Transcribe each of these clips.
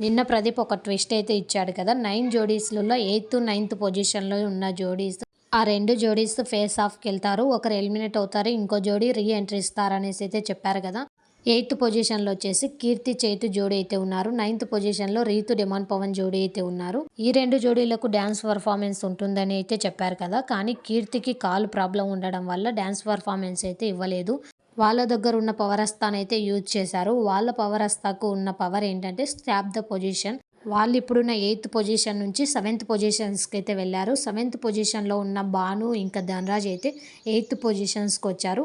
నిన్న ప్రదీప్ ఒక ట్విస్ట్ అయితే ఇచ్చాడు కదా నైన్ జోడీస్లలో ఎయిత్ నైన్త్ పొజిషన్లో ఉన్న జోడీస్ ఆ రెండు జోడీస్ ఫేస్ ఆఫ్కి వెళ్తారు ఒకరు ఎలిమినేట్ అవుతారు ఇంకో జోడీ రీ ఎంట్రీ ఇస్తారు అనేసి అయితే చెప్పారు కదా. ఎయిత్ పొజిషన్లో వచ్చేసి కీర్తి చైతు జోడీ అయితే ఉన్నారు నైన్త్ పొజిషన్లో రీతు డిమాన్ పవన్ జోడీ అయితే ఉన్నారు. ఈ రెండు జోడీలకు డ్యాన్స్ పర్ఫార్మెన్స్ ఉంటుందని అయితే చెప్పారు కదా కానీ కీర్తికి కాలు ప్రాబ్లం ఉండడం వల్ల డ్యాన్స్ పర్ఫార్మెన్స్ అయితే ఇవ్వలేదు. వాళ్ళ దగ్గర ఉన్న పవర్ హస్తాను అయితే యూజ్ చేశారు. వాళ్ళ పవర్ హస్తాకు ఉన్న పవర్ ఏంటంటే స్టాప్ ద పొజిషన్ వాళ్ళు ఇప్పుడున్న ఎయిత్ పొజిషన్ నుంచి సెవెంత్ పొజిషన్స్కి అయితే వెళ్ళారు. సెవెంత్ పొజిషన్లో ఉన్న భాను ఇంకా ధనరాజ్ అయితే ఎయిత్ పొజిషన్స్కి వచ్చారు.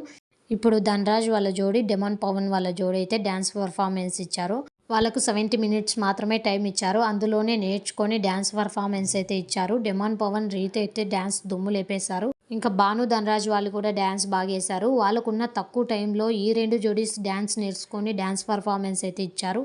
ఇప్పుడు ధనరాజ్ వాళ్ళ జోడి డెమాన్ పవన్ వాళ్ళ జోడి అయితే డ్యాన్స్ పర్ఫార్మెన్స్ ఇచ్చారు. వాళ్ళకు సెవెంటీ మినిట్స్ మాత్రమే టైం ఇచ్చారు. అందులోనే నేర్చుకొని డ్యాన్స్ పర్ఫార్మెన్స్ అయితే ఇచ్చారు. డెమాన్ పవన్ రీత్ అయితే డ్యాన్స్ దుమ్ము లేపేశారు ఇంకా భాను ధనరాజ్ వాళ్ళు కూడా డ్యాన్స్ బాగా వేశారు. వాళ్ళకున్న తక్కువ టైంలో ఈ రెండు జోడీస్ డ్యాన్స్ నేర్చుకొని డ్యాన్స్ పర్ఫార్మెన్స్ అయితే ఇచ్చారు.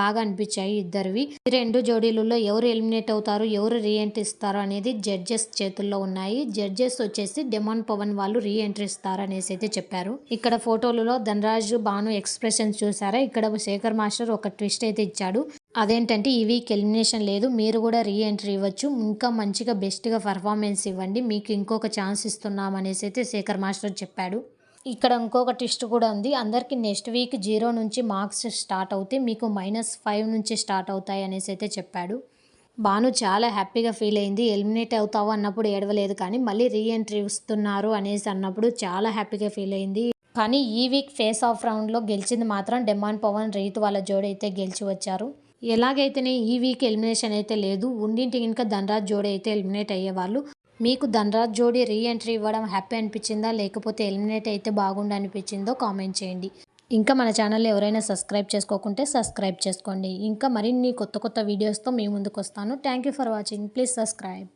బాగా అనిపించాయి ఇద్దరివి. ఈ రెండు జోడీలలో ఎవరు ఎలిమినేట్ అవుతారు ఎవరు రీఎంట్రీ ఇస్తారు అనేది జడ్జెస్ చేతుల్లో ఉన్నాయి. జడ్జెస్ వచ్చేసి డెమాన్ పవన్ వాళ్ళు రీఎంట్రీ ఇస్తారు అనేసి అయితే చెప్పారు. ఇక్కడ ఫోటోలలో ధనరాజ్ భాను ఎక్స్ప్రెషన్స్ చూసారా? ఇక్కడ శేఖర్ మాస్టర్ ఒక ట్విస్ట్ అయితే ఇచ్చాడు. అదేంటంటే ఈ వీక్ ఎలిమినేషన్ లేదు మీరు కూడా రీ ఎంట్రీ ఇవ్వచ్చు. ఇంకా మంచిగా బెస్ట్గా పర్ఫార్మెన్స్ ఇవ్వండి. మీకు ఇంకొక ఛాన్స్ ఇస్తున్నాం అనేసి అయితే శేఖర్ మాస్టర్ చెప్పాడు. ఇక్కడ ఇంకొక టెస్ట్ కూడా ఉంది. అందరికీ నెక్స్ట్ వీక్ జీరో నుంచి మార్క్స్ స్టార్ట్ అవుతాయి మీకు మైనస్ ఫైవ్ నుంచి స్టార్ట్ అవుతాయి అనేసి అయితే చెప్పాడు. భాను చాలా హ్యాపీగా ఫీల్ అయింది. ఎలిమినేట్ అవుతావు అన్నప్పుడు ఏడవలేదు కానీ మళ్ళీ రీ ఎంట్రీ ఇస్తున్నారు అనేసి అన్నప్పుడు చాలా హ్యాపీగా ఫీల్ అయింది. కానీ ఈ వీక్ ఫేస్ ఆఫ్ రౌండ్లో గెలిచింది మాత్రం డెమాన్ పవన్ రీతు వాళ్ళ జోడి అయితే గెలిచి వచ్చారు. ఎలాగైతేనే ఈ వీక్ ఎలిమినేషన్ అయితే లేదు. ఉండింటి ఇంకా ధనరాజ్ జోడి అయితే ఎలిమినేట్ అయ్యేవాళ్ళు. మీకు ధనరాజ్ జోడి రీ ఎంట్రీ ఇవ్వడం హ్యాపీ అనిపించిందా? లేకపోతే ఎలిమినేట్ అయితే బాగుండు అనిపించిందో కామెంట్ చేయండి. ఇంకా మన ఛానల్ ఎవరైనా సబ్స్క్రైబ్ చేసుకోకుంటే సబ్స్క్రైబ్ చేసుకోండి. ఇంకా మరిన్ని కొత్త కొత్త వీడియోస్తో మీ ముందుకు వస్తాను thank you for watching. Please subscribe.